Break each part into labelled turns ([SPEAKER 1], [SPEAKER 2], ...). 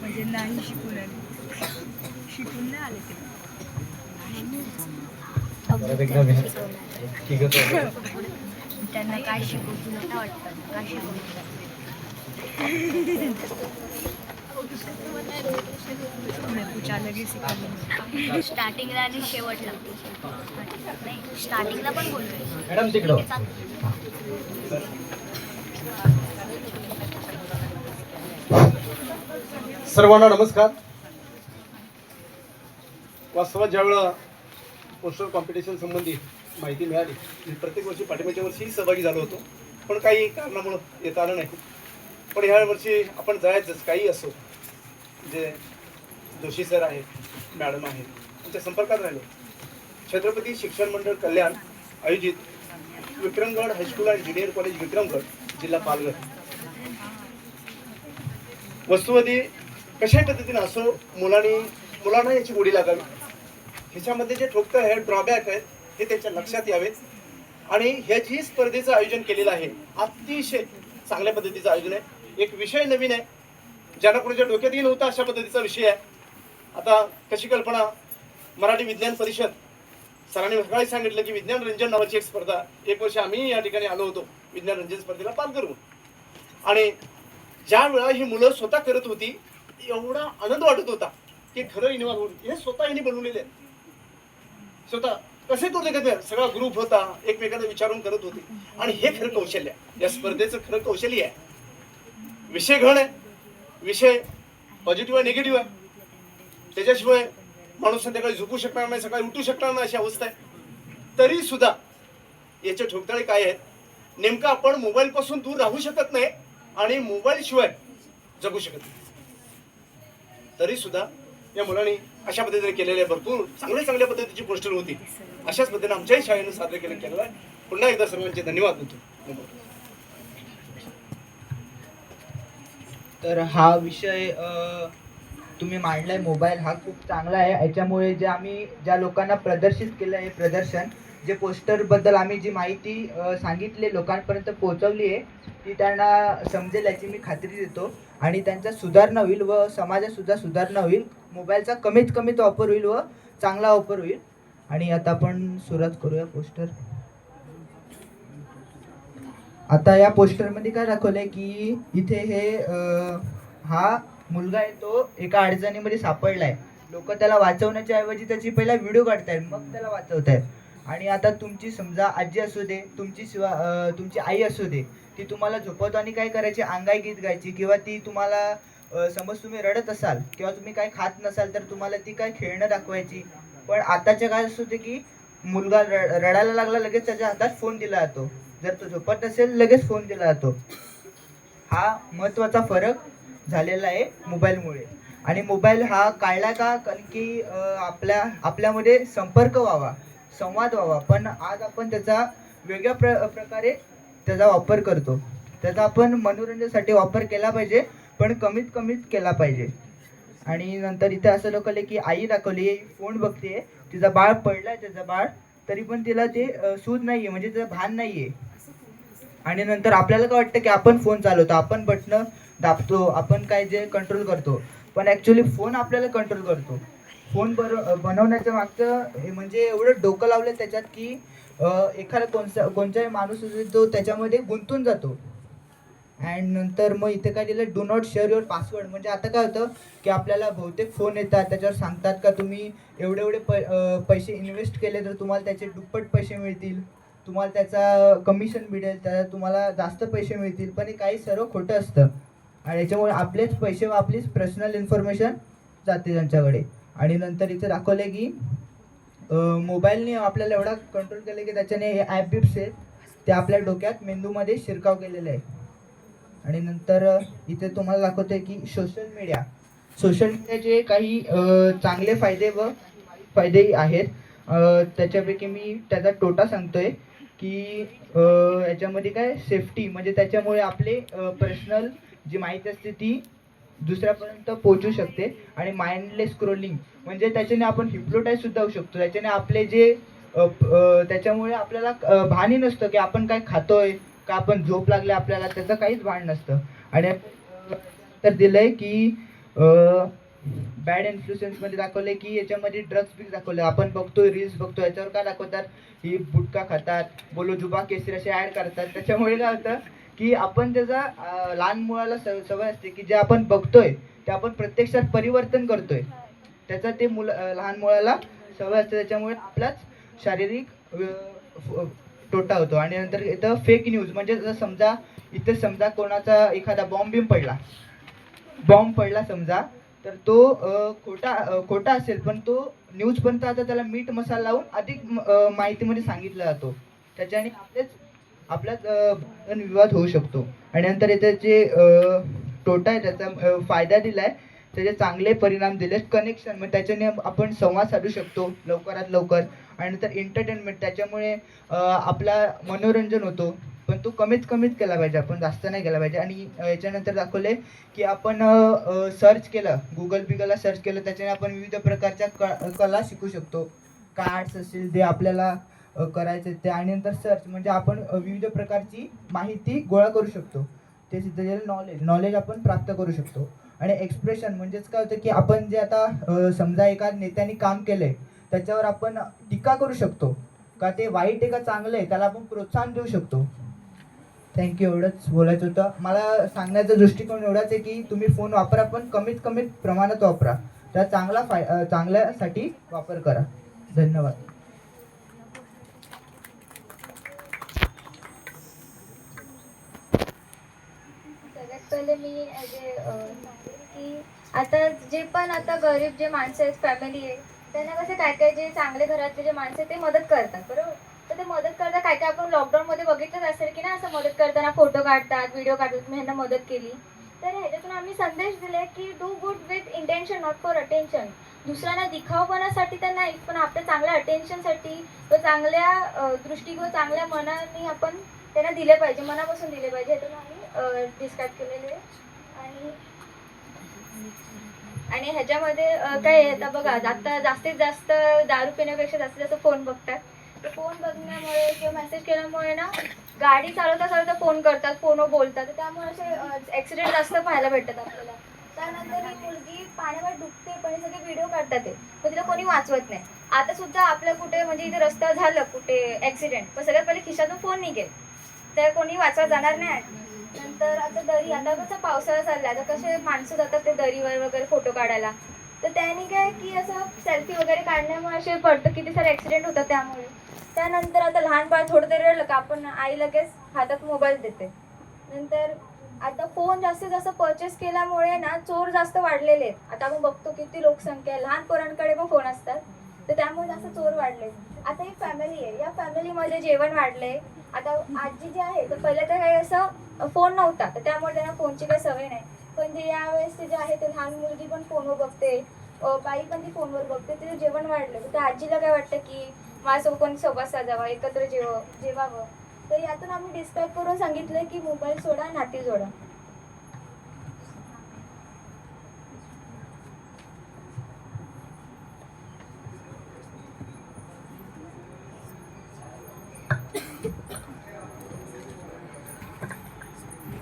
[SPEAKER 1] म्हणजे नाही शिकून आले. शिकून नाही आले ते. त्यांना काय शिकवू तुला काय वाटतं? काय शिकवू
[SPEAKER 2] स्टार्टिंगला आणि शेवटला. नाही स्टार्टिंगला पण
[SPEAKER 3] मॅडम तिकडं.
[SPEAKER 4] सर्वांना नमस्कार. वास्तवात ज्यावेळेला पोस्टर कॉम्पिटिशन संबंधी माहिती मिळाली मी प्रत्येक वर्षी पाठिंब्याच्या वर्षी सहभागी झालो होतो. पण काही कारणामुळं येता आलं नाही. पण ह्या वर्षी आपण जायचंच काही असो. जे जोशी सर आहेत मॅडम आहेत त्यांच्या संपर्कात राहिलो. छत्रपती शिक्षण मंडळ कल्याण आयोजित Vikramgad high school and junior college Vikramgad जिल्हा पालघर. वस्तुवादी कशा पद्धतीनं असो मुलांनी मुलांना याची गोडी लागावी. ह्याच्यामध्ये जे ठोकतं आहे ड्रॉबॅक आहेत हे त्यांच्या लक्षात यावेत. आणि ह्याची स्पर्धेचं आयोजन केलेलं आहे अतिशय चांगल्या पद्धतीचं आयोजन आहे. एक विषय नवीन आहे. ज्यांना कोणाच्या डोक्यातही नव्हता अशा पद्धतीचा विषय आहे. आता कशी कल्पना? मराठी विज्ञान परिषद. सरांनी सकाळी सांगितलं की विज्ञान रंजन नावाची एक स्पर्धा. एक वर्ष आम्ही या ठिकाणी आलो होतो. विज्ञान रंजन स्पर्धेला पाल करून. आणि ज्या वेळा ही मुलं स्वतः करत होती एवढा आनंद वाटत होता की खरं इन्व्हॉल्व होऊन हे स्वतः यांनी बनवलेले आहेत. स्वतः कसे तो देखत सगळा ग्रुप होता एकमेकांना विचारून करत होते. आणि हे खरं कौशल्य आहे. या स्पर्धेचं खरं कौशल्य आहे. विषय घण आहे. विषय पॉझिटिव्ह आहे निगेटिव्ह आहे. त्याच्याशिवाय माणूस संध्याकाळी झोपू शकणार नाही सकाळी उठू शकणार नाही अशी अवस्था आहे. तरी सुद्धा याचे ठोकताळे काय आहेत? नेमकं आपण मोबाईल पासून दूर राहू शकत नाही आणि मोबाईल शिवाय जगू शकत नाही. तरी सुद्धा या मुलांनी अशा पद्धतीने केलेल्या भरपूर चांगल्या चांगल्या पद्धतीची पोस्टर होती. अशाच पद्धतीने आमच्याही शाळेनं सादर केलं केलेलं आहे. पुन्हा एकदा सर्वांचे धन्यवाद देतो
[SPEAKER 5] तर हा विषय तुम्ही मांडलाय मोबाईल हा खूप चांगला आहे. याच्यामुळे जे आम्ही ज्या लोकांना प्रदर्शित केलं आहे प्रदर्शन जे पोस्टरबद्दल आम्ही जी माहिती सांगितली लोकांपर्यंत पोहोचवली आहे ती त्यांना समजेल याची मी खात्री देतो. आणि त्यांचा सुधारणा होईल व समाजातसुद्धा सुधारणा होईल. मोबाईलचा कमीत कमीत वापर होईल व चांगला वापर होईल. आणि आता आपण सुरुवात करूया पोस्टर. आता या पोस्टरमध्ये काय दाखवलंय की इथे हे हा मुलगा आहे तो एका अडचणीमध्ये सापडलाय. लोक त्याला वाचवण्याच्या ऐवजी त्याची पहिला व्हिडिओ काढतायत मग त्याला वाचवतायत. आणि आता तुमची समजा आजी असू दे तुमची शिवा तुमची आई असू दे ती तुम्हाला झोपवताना काय करायची? अंगाई गीत गायची किंवा ती तुम्हाला समज तुम्ही रडत असाल किंवा तुम्ही काय खात नसाल तर तुम्हाला ती काय खेळणं दाखवायची. पण आताच्या काय असं होते की मुलगा रड- रडायला लागला लगेच त्याच्या हातात फोन दिला जातो. जर तो झोपत नसेल लगेच फोन दिला जातो. हा महत्त्वाचा फरक झालेला आहे मोबाईलमुळे. आणि मोबाईल हा काढला का? कारण की आपल्या आपल्यामध्ये संपर्क व्हावा संवाद व्हावा. पण आज आपण त्याचा वेगळ्या प्र प्रकारे त्याचा वापर करतो. त्याचा आपण मनोरंजनासाठी वापर केला पाहिजे पण कमीत कमीत केला पाहिजे. आणि नंतर इथे असं दाखवलं की आई दाखवली फोन बघते तिचा बाळ पडलाय त्याचा बाळ तरी पण तिला ते सूज सूज नाहीये म्हणजे त्याचं भान नाहीये. आणि नंतर आपल्याला काय वाटतं की आपण फोन चालवतो आपण बटणं दाबतो आपण काय जे कंट्रोल करतो. पण ॲक्च्युली फोन आपल्याला कंट्रोल करतो. फोन बर बनवण्याच्या मागचं हे म्हणजे एवढं डोकं लावलं त्याच्यात की एखादा कोणता कोणताही माणूस असेल तो त्याच्यामध्ये गुंतून जातो. अँड नंतर मग इथे काय दिलं do not share your password म्हणजे आता काय होतं की आपल्याला बहुतेक फोन येतात त्याच्यावर सांगतात का तुम्ही एवढे एवढे पै पैसे इन्व्हेस्ट केले तर तुम्हाला त्याचे दुप्पट पैसे मिळतील. तुम्हाला त्याचा कमिशन मिळेल त्याला तुम्हाला जास्त पैसे मिळतील. पण हे काही सर्व खोटं असतं. आणि याच्यामुळे आपलेच पैसे व आपलीच पर्सनल इन्फॉर्मेशन जाते त्यांच्याकडे. आणि नंतर इथे दाखवले की मोबाईलने आपल्याला एवढा कंट्रोल केलं की त्याच्याने हे ॲप बिप्स आहेत ते आपल्या डोक्यात मेंदूमध्ये शिरकाव केलेले आहे. आणि नंतर इथे तुम्हाला दाखवते की सोशल मीडिया सोशल मीडियाचे काही चांगले फायदे व फायदेही आहेत. त्याच्यापैकी मी त्याचा तोटा सांगतोय की याच्यामध्ये काय सेफ्टी म्हणजे त्याच्यामुळे आपले पर्सनल जी माहिती असते ती दुसऱ्यापर्यंत पोहोचू शकते आणि माइंडलेस स्क्रोलिंग म्हणजे त्याच्याने आपण हिप्नोटाईज सुद्धा होऊ शकतो. त्याच्याने आपले जे त्याच्यामुळे आपल्याला भानही नसतं की आपण काय खातोय का आपण झोप लागले आपल्याला त्याचं काहीच भान नसतं. आणि तर दिलंय की बॅड इन्फ्लुएन्समध्ये दाखवलंय की याच्यामध्ये ड्रग्स बी दाखवले आपण बघतोय रील्स बघतो याच्यावर काय दाखवतात? ही बुटका खातात बोलो जुबा केसरी असे ऍड करतात. त्याच्यामुळे काय होतं? की आपण त्याचा लहान मुलाला सवय असते की जे आपण बघतोय ते आपण प्रत्यक्षात परिवर्तन करतोय. त्याचा ते मुल लहान मुलाला सवय असते त्याच्यामुळे आपलाच शारीरिक तोटा होतो. आणि नंतर इथं फेक न्यूज म्हणजे जर समजा इथे समजा कोणाचा एखादा बॉम्ब बिम पडला. बॉम्ब पडला समजा तर तो खोटा खोटा असेल पण तो न्यूज पण आता त्याला मीठ मसाला लावून अधिक माहितीमध्ये सांगितला जातो. त्याच्याने आपलेच आपल्यात विवाद होऊ शकतो. आणि नंतर इथे जे तोटा आहे त्याचा फायदा दिला आहे त्याचे चांगले परिणाम दिले कनेक्शन मग त्याच्याने आपण संवाद साधू शकतो लवकरात लवकर. आणि नंतर एंटरटेनमेंट त्याच्यामुळे आपला मनोरंजन होतो. पण तो कमीत कमीत केला पाहिजे आपण जास्त नाही केला पाहिजे. आणि याच्यानंतर दाखवले की आपण सर्च केलं गुगल पिगलला सर्च केलं त्याच्याने आपण विविध प्रकारच्या क कला शिकू शकतो. कार्ड्स असतील ते आपल्याला करायचे ते आणि नंतर सर्च म्हणजे आपण विविध प्रकारची माहिती गोळा करू शकतो. ते सिद्ध झालेलं नॉलेज नॉलेज आपण प्राप्त करू शकतो. आणि एक्सप्रेशन म्हणजेच काय होतं की आपण जे आता समजा एका नेत्याने काम केलंय त्याच्यावर आपण टीका करू शकतो. का ते वाईट आहे का चांगलं आहे त्याला आपण प्रोत्साहन देऊ शकतो. थँक्यू एवढंच बोलायचं होतं. मला सांगण्याचा दृष्टिकोन एवढाच आहे की तुम्ही फोन वापरा पण कमीत कमीत प्रमाणात वापरा. त्या चांगला फाय चांगल्यासाठी वापर करा. धन्यवाद
[SPEAKER 6] सगळ्यात पहिले मी जे सांगेन की आता जे पण आता गरीब जे माणसं आहेत फॅमिली आहे त्यांना कसं काय काय जे चांगले घरातले जे माणसं आहेत ते मदत करतात बरोबर? तर ते मदत करता काय काय आपण लॉकडाऊनमध्ये बघितलंच असेल की ना असं मदत करताना फोटो काढतात व्हिडिओ काढतात मी ह्यांना मदत केली. तर ह्याच्यातून आम्ही संदेश दिला की do good with intention not for attention दुसऱ्यांना दिखावपणासाठी तर नाही पण आपल्या चांगल्या अटेन्शनसाठी व चांगल्या दृष्टिकोन चांगल्या मनाने आपण त्यांना दिले पाहिजे मनापासून दिले पाहिजे. ह्यातून आम्ही डिस्क्राईब केलेले आणि आणि ह्याच्यामध्ये काय आता बघा आता जास्तीत जास्त दारू पिण्यापेक्षा जास्तीत जास्त फोन बघतात. तर फोन बघण्यामुळे किंवा मेसेज केल्यामुळे ना गाडी चालवता चालवता फोन करतात फोनवर बोलतात. त्यामुळे असे ॲक्सिडेंट जास्त पाहायला भेटतात आपल्याला. त्यानंतर ही मुलगी पाण्यावर डुबते पण सगळे व्हिडिओ काढतात ते. पण तिला कोणी वाचवत नाही. आता सुद्धा आपल्या कुठे म्हणजे इथे रस्ता झालं कुठे ॲक्सिडेंट पण सगळ्यात पहिले खिशातून फोन निघेल. तर कोणी वाचवत जाणार नाही. नंतर आता दरी आता कसं पावसाळा चालला आता कसे माणसं जातात ते दरीवर वगैरे फोटो काढायला. तर त्याने काय की असं सेल्फी वगैरे काढण्यामुळे असे पडतं किती सारे ॲक्सिडेंट होतात त्यामुळे. त्यानंतर आता लहान बाळ थोडं तरी रडलं का आपण आई लगेच हातात मोबाईल देते. नंतर आता फोन जास्तीत जास्त परचेस केल्यामुळे ना चोर जास्त वाढलेले आहेत. आता आपण बघतो किती लोकसंख्या आहे. लहान पोरांकडे पण फोन असतात. तर त्यामुळे जास्त चोर वाढले आता एक फॅमिली आहे. या फॅमिलीमध्ये जेवण वाढले आता आजी जी आहे तर पहिलं तर काही असं फोन नव्हता तर त्यामुळे त्यांना फोनची काही सवय नाही. पण जे यावेळेस ते जे आहे ते लहान मुलगी पण फोनवर बघते बाई पण ती फोनवर बघते तिथे जेवण वाढलं. तर त्या आजीला काय वाटतं की माझ्यासोबत कोणी सोबत साजावा एकत्र जेव जेवावं? तर यातून आम्ही डिस्क्राईब करून सांगितलं की मोबाईल सोडा नाती जोडा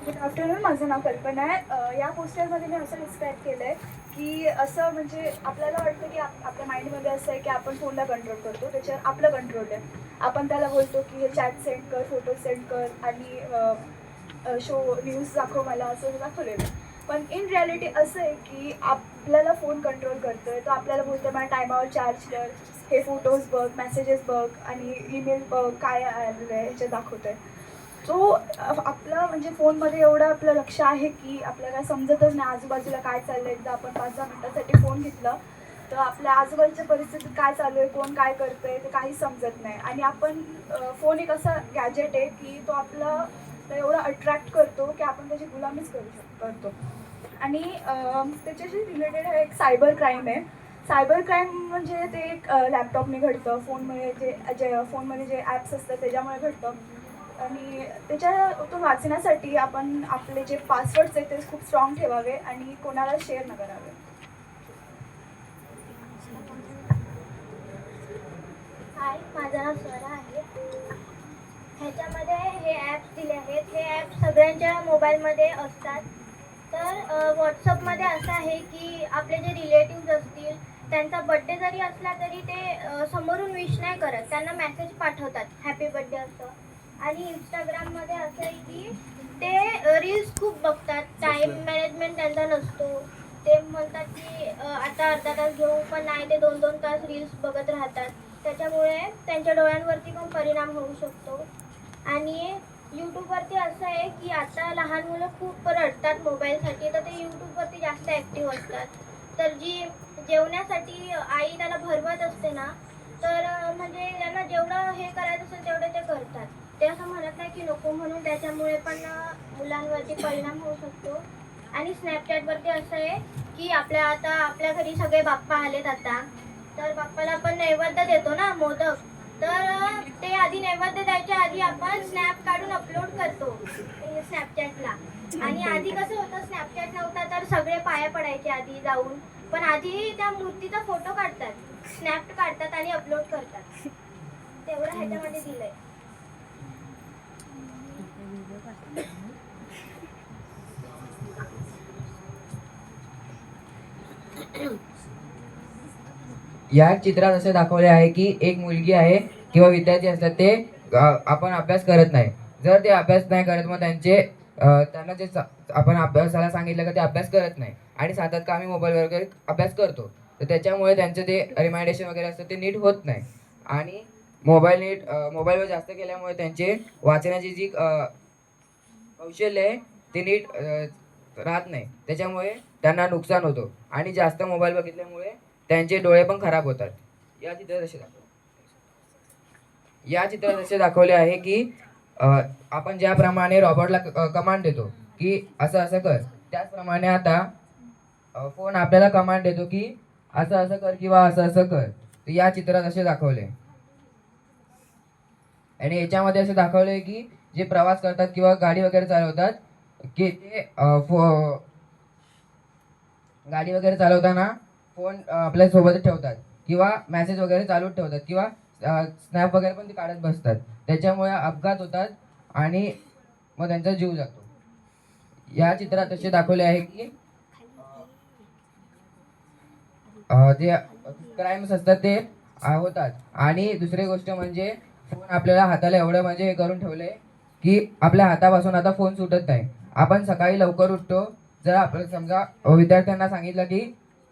[SPEAKER 1] गुड आफ्टरनून माझं नाव कल्पना आहे. या पोस्टरमध्ये मी असं डिस्क्राईब केलं आहे की असं म्हणजे आपल्याला वाटतं की आप आपल्या माइंडमध्ये असं आहे की आपण फोनला कंट्रोल करतो त्याच्यावर आपलं कंट्रोल आहे. आपण त्याला बोलतो की हे चॅट सेंड कर फोटो सेंड कर आणि शो न्यूज दाखव मला असं दाखवलेलं पण इन रियालिटी असं आहे की आपल्याला फोन कंट्रोल करतो आहे तो आपल्याला बोलतो मला टायमावर चार्ज कर हे फोटोज बघ मेसेजेस बघ आणि ईमेल बघ काय आलेलं आहे ह्याच्यात दाखवतं आहे सो आपलं म्हणजे फोनमध्ये एवढं आपलं लक्ष आहे की आपल्याला काय समजतच नाही आजूबाजूला काय चाललं आहे एकदा आपण पाच दहा मिनटासाठी फोन घेतला तर आपल्या आजूबाजूच्या परिस्थितीत काय चालू आहे कोण काय करतंय ते काही समजत नाही. आणि आपण फोन एक असा गॅजेट आहे की तो आपला एवढा अट्रॅक्ट करतो की आपण त्याची गुलामीच करू शकतो करतो. आणि त्याच्याशी रिलेटेड एक सायबर क्राईम आहे. सायबर क्राईम म्हणजे ते एक लॅपटॉपने घडतं. फोनमध्ये जे जे फोनमध्ये जे ॲप्स असतात त्याच्यामुळे घडतं. आणि त्याच्यातून वाचण्यासाठी आपण आपले जे पासवर्ड्स आहेत ते खूप स्ट्रॉंग ठेवावे आणि कोणाला शेअर न करावे.
[SPEAKER 6] हाय माझं नाव स्वरा आहे.
[SPEAKER 7] ह्याच्यामध्ये हे ॲप्स दिले आहेत. हे ॲप सगळ्यांच्या मोबाईलमध्ये असतात. तर व्हॉट्सअपमध्ये असं आहे की आपले जे रिलेटिव्ज असतील त्यांचा बड्डे जरी असला तरी ते समोरून विश नाही करत. त्यांना मेसेज पाठवतात. हॅपी बड्डे असं. आणि इंस्टाग्राममध्ये असं आहे की ते रील्स खूप बघतात. टाईम मॅनेजमेंट त्यांचा नसतो. ते म्हणतात की आता अर्धा तास घेऊ पण नाही ते दोन दोन तास रील्स बघत राहतात. त्याच्यामुळे त्यांच्या डोळ्यांवरती पण परिणाम होऊ शकतो. आणि यूट्यूबवरती असं आहे की आता लहान मुलं खूप रडतात मोबाईलसाठी तर ते यूट्यूबवरती जास्त ॲक्टिव्ह असतात. तर जी जेवण्यासाठी आई त्याला भरवत असते ना तर म्हणजे त्यांना जेवढं हे करायचं असेल तेवढं ते करतात. ते असं म्हणत नाही की नको म्हणून त्याच्यामुळे पण मुलांवरती परिणाम होऊ शकतो. आणि स्नॅपचॅटवरती असं आहे की आपल्या आता आपल्या घरी सगळे बाप्पा आलेत आता. तर बाप्पाला आपण नैवेद्य देतो ना मोदक. तर ते आधी नैवेद्य द्यायच्या आधी आपण स्नॅप काढून अपलोड करतो स्नॅपचॅटला आणि आधी कसं होतं स्नॅपचॅट नव्हता तर सगळे पाया पडायचे आधी जाऊन. पण आधी त्या मूर्तीचा फोटो काढतात. स्नॅप काढतात आणि अपलोड करतात. तेवढं ह्याच्यामध्ये दिलंय.
[SPEAKER 8] या चित्रात असे दाखवले आहे की एक मुलगी आहे किंवा विद्यार्थी असतात ते आपण अभ्यास करत नाही. जर ते अभ्यास नाही करत मग त्यांचे त्यांना जे सा- आपण अभ्यासाला सांगितलं का ते अभ्यास करत नाही. आणि सांगतात का आम्ही मोबाईलवर वगैरे अभ्यास करतो? तर त्याच्यामुळे त्यांचं ते रिमाइंडेशन वगैरे असतं ते नीट होत नाही. आणि मोबाईल नीट मोबाईलवर जास्त केल्यामुळे त्यांचे वाचण्याची जी कौशल्य आहे ते नीट राहत नाही. त्याच्यामुळे त्यांना नुकसान होतो. आणि जास्त मोबाईल बघितल्यामुळे त्यांचे डोळे पण खराब होतात. या चित्रात असे दाखव. या चित्रात असे दाखवले आहे की आपण ज्याप्रमाणे रॉबर्टला कमांड देतो की असं असं कर त्याचप्रमाणे आता फोन आपल्याला कमांड देतो की असं असं कर किंवा असं असं कर. तर या चित्रात असे दाखवले. आणि याच्यामध्ये असं दाखवले की जे प्रवास करतात किंवा गाडी वगैरे चालवतात की ते फो गाडी वगैरे चालवताना फोन आपल्यासोबत आपल्या ठेवतात किंवा मॅसेज वगैरे चालूच ठेवतात किंवा स्नॅप वगैरे पण ते काढत बसतात. त्याच्यामुळे अपघात होतात आणि मग त्यांचा जीव जातो. या चित्रात असे दाखवले आहे की जे क्राईम्स असतात ते होतात. आणि दुसरी गोष्ट म्हणजे फोन आपल्याला हाताला एवढं म्हणजे हे करून ठेवले की आपल्या हातापासून आता फोन सुटत नाही. आपण सकाळी लवकर उठतो. जर आपण समजा विद्यार्थ्यांना सांगितलं की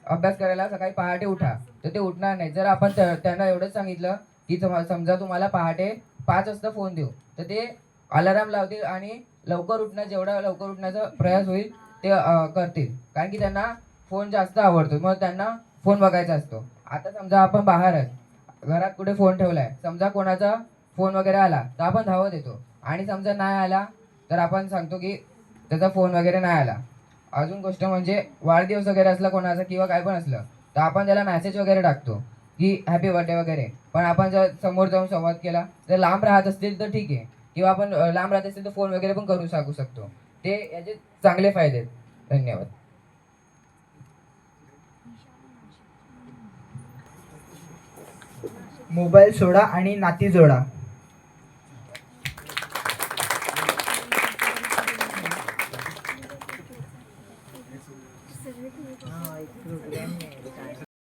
[SPEAKER 8] अभ्यास करायला सकाळी पहाटे उठा. तर ते उठणार नाही. जर आपण त्यांना एवढंच सांगितलं की समजा तुम्हाला पहाटे पाच वाजता फोन देऊ. तर ते अलाराम लावतील आणि लवकर उठणं जेवढा लवकर उठण्याचा प्रयास होईल ते करतील. कारण की त्यांना फोन जास्त आवडतो मग त्यांना फोन बघायचा असतो. आता समजा आपण बाहेर आहे. घरात कुठे फोन ठेवलाय? समजा कोणाचा फोन वगैरे आला तर आपण धावत येतो. आणि समजा नाही आला तर आपण सांगतो की त्याचा फोन वगैरे नाही आला. अजून गोष्ट म्हणजे वाढदिवस वगैरे असला कोणाचा किंवा काय पण असलं तर आपण त्याला मेसेज वगैरे टाकतो की हॅपी बर्थडे वगैरे. पण आपण जर समोर जाऊन संवाद केला जर लांब राहत असतील तर ठीक आहे. किंवा आपण लांब राहत असेल तर फोन वगैरे पण करू सांगू शकतो. ते याचे चांगले फायदे आहेत. धन्यवाद.
[SPEAKER 5] मोबाईल सोडा आणि नाती जोडा.